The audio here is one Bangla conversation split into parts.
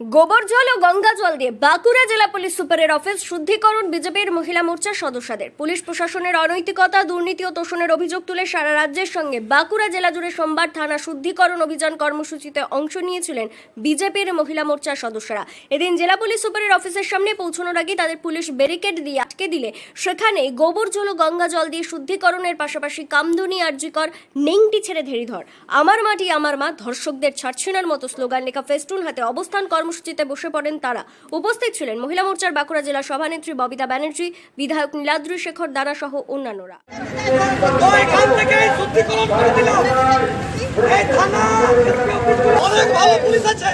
গোবর জল ও গঙ্গা জল দিয়ে বাঁকুড়া জেলা পুলিশ সুপারের অফিস শুদ্ধিকরণ বিজেপির মহিলা মোর্চার সদস্যদের। পুলিশ প্রশাসনের অনৈতিকতা, দুর্নীতি ও তোষণের অভিযোগ তুলে সারা রাজ্যের সঙ্গে বাঁকুড়া জেলা জুড়ে সোমবার থানা শুদ্ধিকরণ অভিযান কর্মসূচিতে অংশ নিয়েছিলেন বিজেপির মহিলা মোর্চার সদস্যরা। এদিন জেলা পুলিশ সুপারের অফিসের সামনে পৌঁছানোর আগে তাদের পুলিশ ব্যারিকেড দিয়ে আটকে দিলে। সেখানে গোবর, জল ও গঙ্গা জল দিয়ে শুদ্ধিকরণের পাশাপাশি কামদুনি আর্যিকর নেংটি ছেড়ে ধেরিধর। আমার মাটি আমার মা, ধর্ষকদের ছাড়ছিনার মতো স্লোগান লেখা ফেস্টুন হাতে অবস্থান কর্মসূচিতে বসে পড়েন তারা। উপস্থিত ছিলেন মহিলা মোর্চার বাঁকুড়া জেলা সভানেত্রী ববিতা ব্যানার্জি, বিধায়ক নীলাদ্রি শেখর দানা সহ অন্যান্যরা। অনেক ভালো পুলিশ আছে।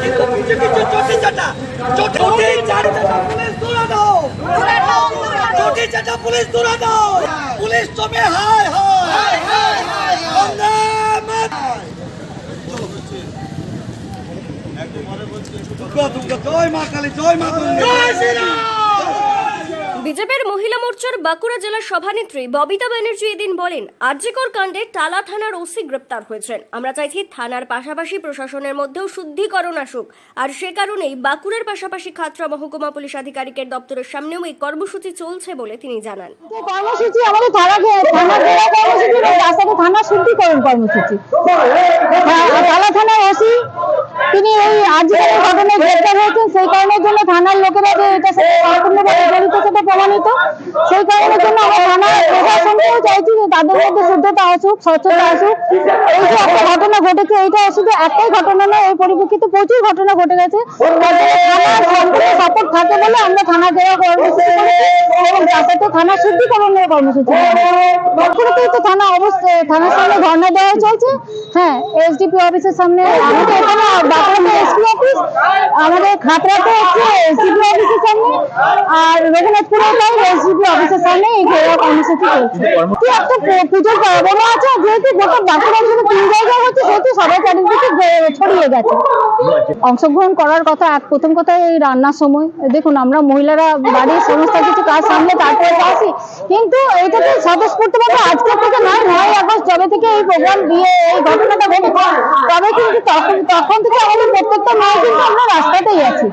কিন্তু কিছু চটি চাটা চটি চাটা পুলিশ চাটা পুলিশ দূরে দাও পুলিশ তুমি হায় হায়। দুর্গা দুর্গা, জয় মা কালী, জয় মা দুর্গা জয় শ্রীরাম বিজেপির মহিলা মোর্চার বাঁকুড়া জেলার সভানেত্রী ববিতা ব্যানার্জি এদিন বলেন আরজিকর কাণ্ডে টালা থানার ওসি গ্রেপ্তার হয়েছেন। আমরা চাইছি থানার পাশাপাশি প্রশাসনের মধ্যেও শুদ্ধিকরণ আসুক। আর সে কারণেই বাঁকুড়ার পাশাপাশি খাতড়া মহকুমা পুলিশ আধিকারিকের দপ্তরের সামনেও এই কর্মসূচি চলছে বলে তিনি জানান। কর্মসূচি আমাদের থানা থানা শুদ্ধিকরণ কর্মসূচি। হ্যাঁ, থানা ওসি তিনি এই আজকের ঘটনায় গ্রেপ্তার হয়েছেন সেই কারণের জন্য থানার লোকেরা যে এটা সম্পূর্ণভাবে জড়িত সেটা প্রমাণিত। সেই কারণের জন্য আমরা থানার প্রশাসনকেও চাইছি যে তাদের মধ্যে শুদ্ধতা আসুক স্বচ্ছতা আসুক। এই যে একটা ঘটনা ঘটেছে এইটা শুধু একটাই ঘটনা নয় এই পরিপ্রেক্ষিতে প্রচুর ঘটনা ঘটে গেছে। থানার সম্পূর্ণ সাপোর্ট থাকে বলে আমরা থানা ঘেরা কর্মসূচি থানা শুদ্ধিকরণের কর্মসূচি। তো থানা অবশ্যই থানার সামনে ধর্ণা দেওয়া চলছে। হ্যাঁ এসডিপি অফিসের সামনে আমাদের এখানে বাঁকুড়াতে এসপি অফিস আমাদের খাতড়াতে হচ্ছে এসডিপি অফিসের সামনে আর রঘুনাথপুরে তাই এসডিপি অফিসের সামনে এই ঘেরা কর্মসূচি চলছে। কি একটা পুজোর পর্ব আছে যেহেতু গোটা বাঁকুড়া জুড়ে তিন জায়গায় হচ্ছে সেহেতু সবাই চারিদিকে ছড়িয়ে গেছে। অংশগ্রহণ করার কথা এক প্রথম কথা এই রান্নার সময়। দেখুন আমরা মহিলারা বাড়ির সমস্ত কিছু কাজ সামলে তারপরে তো আসি কিন্তু এইটাকে স্বতঃস্ফূর্তভাবে আজকে থেকে নয় নয় আগস্ট যবে থেকে এই প্রোগ্রাম দিয়ে এই ঘটনাটা ঘটেছে। তবে কিন্তু তখন তখন থেকে আমাদের প্রত্যেকটা মেয়ে কিন্তু আমরা রাস্তাতেই আছি।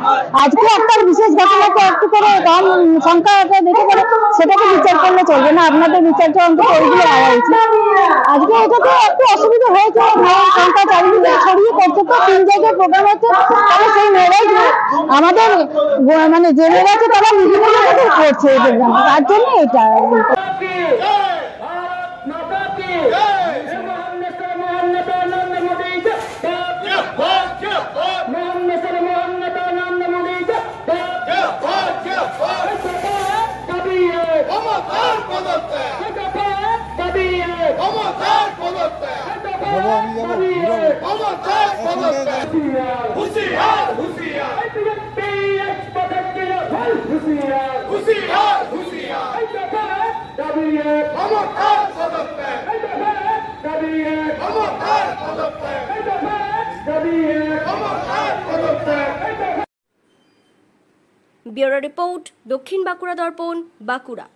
আজকে একটা বিশেষ ঘটনাকে একটু করে কম সংখ্যাকে দেখে করে সেটাকে বিচার করলে চলবে না। আপনাদের বিচারটা অন্তত ওইগুলো হওয়া উচিত। আজকে এটাতে একটু অসুবিধা হয়েছে। সংখ্যা চারিদিকে ছড়িয়ে পড়ছে। তো তিন জায়গায় প্রোগ্রাম হচ্ছে। তাহলে সেই মেয়েরাই আমাদের মানে যে মেয়েরা আছে তারা জায়গাতে করছে তার জন্য এটা। হুশিয়ার পদত্যাগ ক্ষমতার ব্যুরো রিপোর্ট দক্ষিণ বাঁকুড়া দর্পণ বাঁকুড়া।